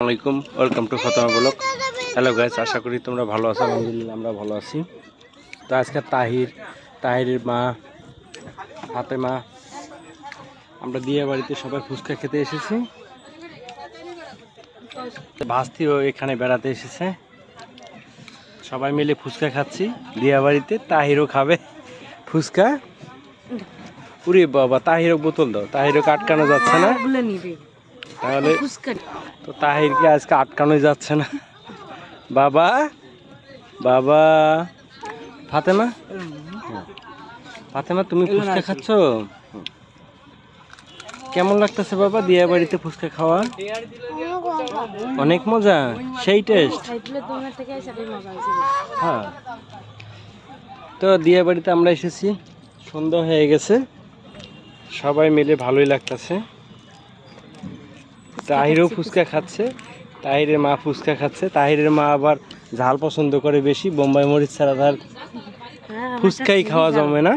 আসসালামাইকুম welcome to Fatma blog hello guys আশা করি তোমরা ভালো আছো, আলহামদুলিল্লাহ আমরা ভালো আছি। তো আজকে তাহির, তাহিরের মা হাতে মা, আমরা বিয়ে বাড়িতে সবাই ফুচকা খেতে এসেছি। ভাস্তিও এখানে বেড়াতে এসেছে। সবাই মিলে ফুচকা খাচ্ছি। বিয়ে বাড়িতে তাহিরও খাবে ফুচকা। উরে বাবা, তাহিরও বোতল দাও। তাহিরও আটকানো যাচ্ছে না। নিবে। তাহলে তো তাহিরকে আজকে আটকানোই যাচ্ছে না। বাবা বাবা ফাতেমা? ফাতেমা তুমি ফুচকা খাচ্ছ? কেমন লাগতেছে বাবা দিয়া বাড়িতে ফুচকা খাওয়া অনেক মজা সেই টেস্ট। হ্যাঁ। তো দিয়া বাড়িতে আমরা এসেছি সন্ধ্যা হয়ে গেছে। সবাই মিলে ভালোই লাগতেছে। তাহিরও ফুচকা খাচ্ছে তাহিরের মা ফুচকা খাচ্ছে তাহিরের মা আবার ঝাল পছন্দ করে বেশি বোম্বাই মরিচ ছাড়া তার হ্যাঁ ফুচকাই খাওয়া যাবে না।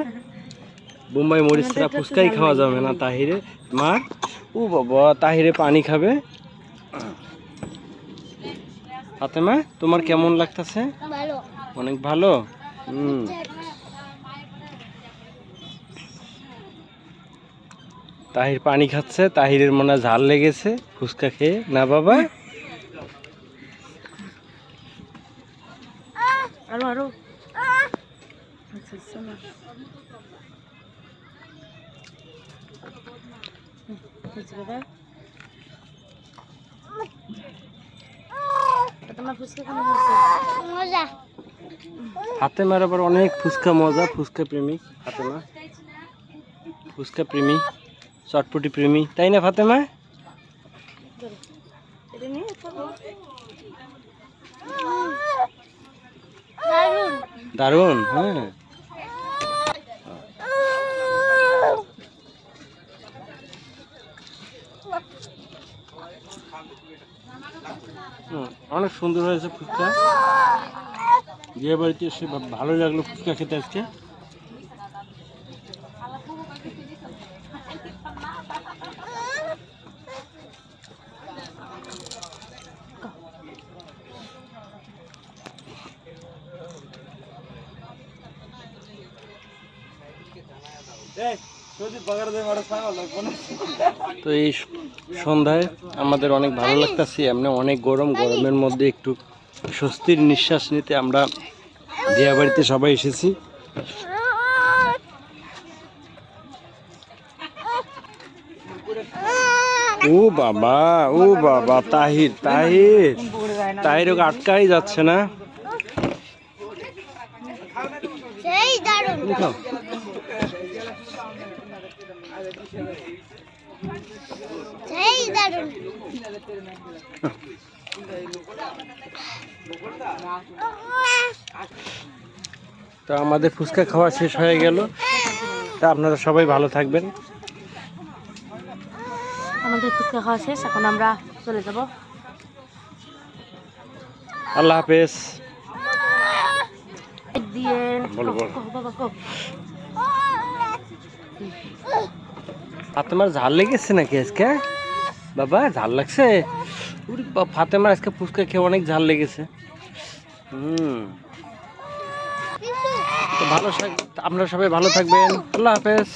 বোম্বাই মরিচ ছাড়া ফুচকাই খাওয়া যাবে না তাহিরে। মা ও বাবা তাহিরে পানি খাবে। ফাতেমা তোমার কেমন লাগতেছে? অনেক ভালো? হুম। তাহির পানি খাচ্ছে তাহিরের মনে ঝাল লেগেছে। ফুচকা খেয়ে। না বাবা? আরও আরও। হাতে মার আবার অনেক ফুচকা মজা ফুচকা প্রেমিক হাতে ফাতেমা ফুচকা প্রেমী। চটপটি প্রেমী, তাই না ফাতেমা? দারুণ হ্যাঁ। অনেক সুন্দর হয়েছে ফুচকা। বিয়ে বাড়িতে এসে ভালো লাগল ফুচকা খেতে আজকে। তো এই সন্ধ্যায় আমাদের অনেক ভালো লাগতেছে, এমনি অনেক গরম, গরমের মধ্যে একটু স্বস্তির নিঃশ্বাস নিতে আমরা বিয়ে বাড়িতে সবাই এসেছি। ও বাবা ও বাবা, তাহির তাহির। তাহির আটকাই যাচ্ছে না। সেই দারুণ। সেই দারুণ। তো আমাদের ফুচকা খাওয়া শেষ হয়ে গেল। তা আপনারা সবাই ভালো থাকবেন। আমাদের ফুচকা খাওয়া শেষ এখন আমরা চলে যাব। আল্লাহ হাফেজ। দিয়ে। ফাতেমার ঝাল লেগেছে নাকি আজকে বাবা ঝাল লাগছে উরে ফাতেমার আজকে ফুচকা খেয়ে অনেক ঝাল লেগেছে হুম ভালো আপনারা সবাই ভালো থাকবেন আল্লাহ হাফেজ